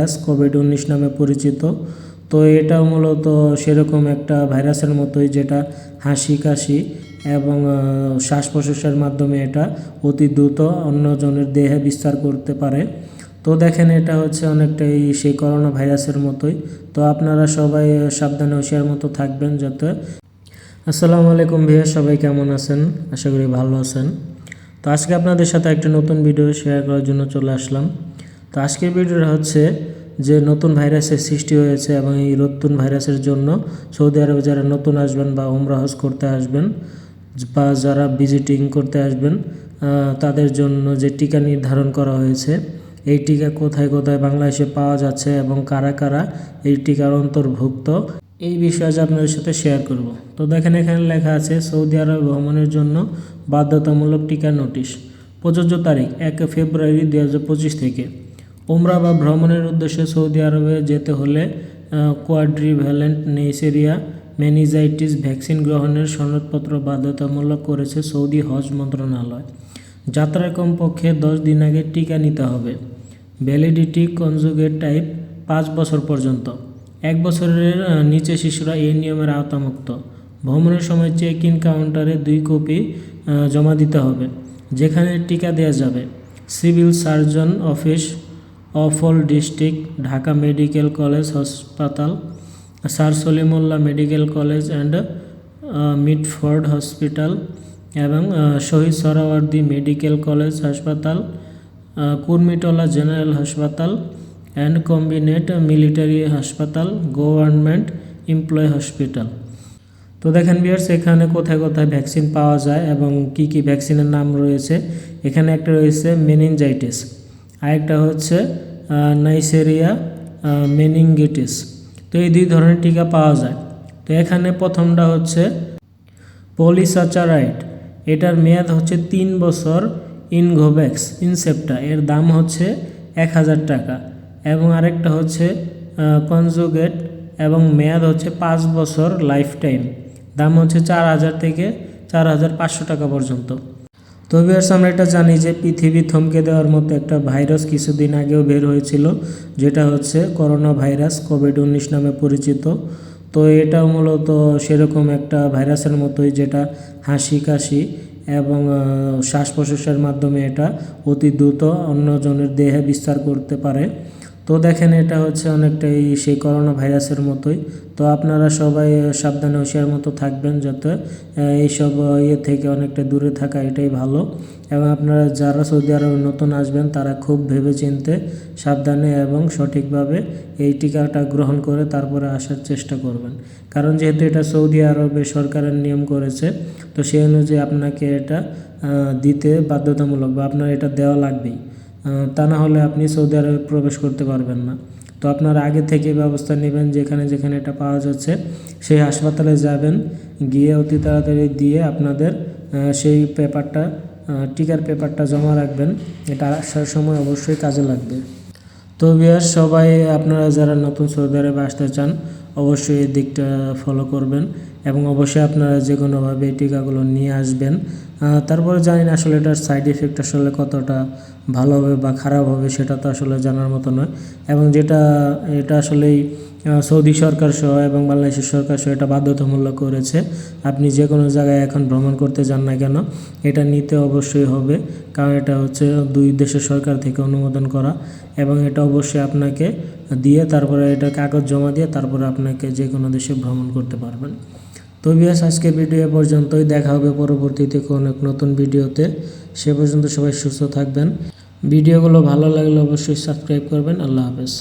Virus Covid উনিশ নামে পরিচিত। তো এটা মূলত সেরকম একটা ভাইরাসের মতোই যেটা হাসি কাশি এবং শ্বাস প্রশ্বাসের মাধ্যমে এটা অতি দ্রুত অন্যজনের দেহে বিস্তার করতে পারে। তো দেখেন এটা হচ্ছে অনেকটাই সেই করোনা ভাইরাসের মতোই। তো আপনারা সবাই সাবধানে হুঁশিয়ার মতো থাকবেন যাতে। আসসালামু আলাইকুম ভাইয়া, সবাই কেমন আছেন? আশা করি ভালো আছেন। তো আজকে আপনাদের সাথে একটা নতুন ভিডিও শেয়ার করার জন্য চলে আসলাম। তো আজকের ভিডিওটা হচ্ছে যে নতুন ভাইরাসের সৃষ্টি হয়েছে এবং এই নতুন ভাইরাসের জন্য সৌদি আরবে যারা নতুন আসবেন বা উমরা হজ করতে আসবেন বা যারা ভিজিটিং করতে আসবেন তাদের জন্য যে টিকা নির্ধারণ করা হয়েছে, এই টিকা কোথায় কোথায় বাংলাদেশে পাওয়া যাচ্ছে এবং কারা কারা এই টিকার অন্তর্ভুক্ত, এই বিষয়ে আজ আপনাদের সাথে শেয়ার করব। তো দেখেন এখানে লেখা আছে, সৌদি আরব ভ্রমণের জন্য বাধ্যতামূলক টিকা নোটিশ। প্রযোজ্য তারিখ, এক ফেব্রুয়ারি দু হাজার পঁচিশ থেকে। ওমরা বা ভ্রমণের উদ্দেশ্যে সৌদি আরবে যেতে হলে কোয়াড্রিভ্যালেন্ট নেইসেরিয়া মেনিজাইটিস ভ্যাকসিন গ্রহণের সনদপত্র বাধ্যতামূলক করেছে সৌদি হজ মন্ত্রণালয়। যাত্রার কমপক্ষে দশ দিন আগে টিকা নিতে হবে। ভ্যালিডিটি কনজুগেট টাইপ পাঁচ বছর পর্যন্ত। এক বছরের নিচে শিশুরা এই নিয়মের আওতামুক্ত। ভ্রমণের সময় চেক ইন কাউন্টারে দুই কপি জমা দিতে হবে, যেখানে টিকা দেওয়া যাবে। Civil surgeon office of district, Dhaka medical college হাসপাতাল, sir Salimullah medical college and Mitford hospital এবং শহীদ সরাওয়ার্দী মেডিকেল কলেজ হাসপাতাল কুর্মিটোলা জেনারেল হাসপাতাল অ্যান্ড কম্বিনেট মিলিটারি হাসপাতাল, গভর্নমেন্ট এমপ্লয় হসপিটাল। তো দেখেন বিয়ার্স এখানে কোথায় কোথায় ভ্যাকসিন পাওয়া যায় এবং কি কি ভ্যাকসিনের নাম রয়েছে? এখানে একটা রয়েছে মেনিনজাইটিস। আরেকটা হচ্ছে নাইসেরিয়া মেনিঙ্গিটিস তো এই দুই ধরনের টিকা পাওয়া যায়। তো এখানে প্রথমটা হচ্ছে পলিসাচারাইড এটার মেয়াদ হচ্ছে তিন বছর ইনগোভ্যাক্স ইনসেপ্টা এর দাম হচ্ছে এক হাজার টাকা। এবং আরেকটা হচ্ছে কনজুগেট এবং মেয়াদ হচ্ছে পাঁচ বছর লাইফ টাইম দাম হচ্ছে চার হাজার থেকে চার হাজার পাঁচশো টাকা পর্যন্ত। তো ভিউয়ার্স আমরা এটা জানি যে পৃথিবী থমকে দেওয়ার মতো একটা ভাইরাস কিছুদিন আগেও বের হয়েছিল, যেটা হচ্ছে করোনা ভাইরাস কোভিড উনিশ নামে পরিচিত। তো এটা মূলত সেরকম একটা ভাইরাসের মতোই যেটা হাসি কাশি এবং শ্বাস প্রশ্বাসের মাধ্যমে এটা অতি দ্রুত অন্যজনের দেহে বিস্তার করতে পারে। তো দেখেন এটা হচ্ছে অনেকটাই সেই করোনা ভাইরাসের মতোই। তো আপনারা সবাই সাবধানে হুঁশিয়ার মতো থাকবেন যাতে এইসব ইয়ে থেকে অনেকটা দূরে থাকা এটাই ভালো। এবং আপনারা যারা সৌদি আরবে নতুন আসবেন, তারা খুব ভেবে চিনতে সাবধানে এবং সঠিকভাবে এই টিকাটা গ্রহণ করে তারপরে আসার চেষ্টা করবেন। কারণ যেহেতু এটা সৌদি আরবে সরকারের নিয়ম করেছে, তো সেই অনুযায়ী আপনাকে এটা দিতে বাধ্যতামূলক বা আপনার এটা দেওয়া লাগবেই। তা না হলে আপনি সৌদি আরবে প্রবেশ করতে পারবেন না। তো আপনারা আগে থেকে ব্যবস্থা নেবেন যেখানে যেখানে এটা পাওয়া যাচ্ছে। সেই হাসপাতালে যাবেন, গিয়ে অতি তাড়াতাড়ি দিয়ে আপনাদের সেই পেপারটা টিকার পেপারটা জমা রাখবেন। এটা আসার সময় অবশ্যই কাজে লাগবে। তো বিয়ার সবাই আপনারা যারা নতুন সৌদি আসতে চান, অবশ্যই এই দিকটা ফলো করবেন এবং অবশ্যই আপনারা যে কোনোভাবে এই টিকাগুলো নিয়ে আসবেন। তারপরে জানি না আসলে এটার সাইড এফেক্ট আসলে কতটা ভালো হবে বা খারাপ হবে, সেটা তো আসলে জানার মতো নয়। এবং যেটা, এটা আসলেই সৌদি সরকার সহ এবং বাংলাদেশের সরকার সহ এটা বাধ্যতামূলক করেছে। আপনি যে কোনো জায়গায় এখন ভ্রমণ করতে যান না কেন, এটা নিতে অবশ্যই হবে। কারণ এটা হচ্ছে দুই দেশের সরকার থেকে অনুমোদন করা এবং এটা অবশ্যই আপনাকে দিয়ে তারপরে এটা কাগজ জমা দিয়ে তারপরে আপনাকে যে কোনো দেশে ভ্রমণ করতে পারবেন। তো বিয়াস আজকে ভিডিও পর্যন্তই। দেখা হবে পরবর্তীতে কোনো এক নতুন ভিডিওতে সে পর্যন্ত সবাই সুস্থ থাকবেন। ভিডিওগুলো ভালো লাগলে অবশ্যই সাবস্ক্রাইব করবেন। আল্লাহ হাফেজ।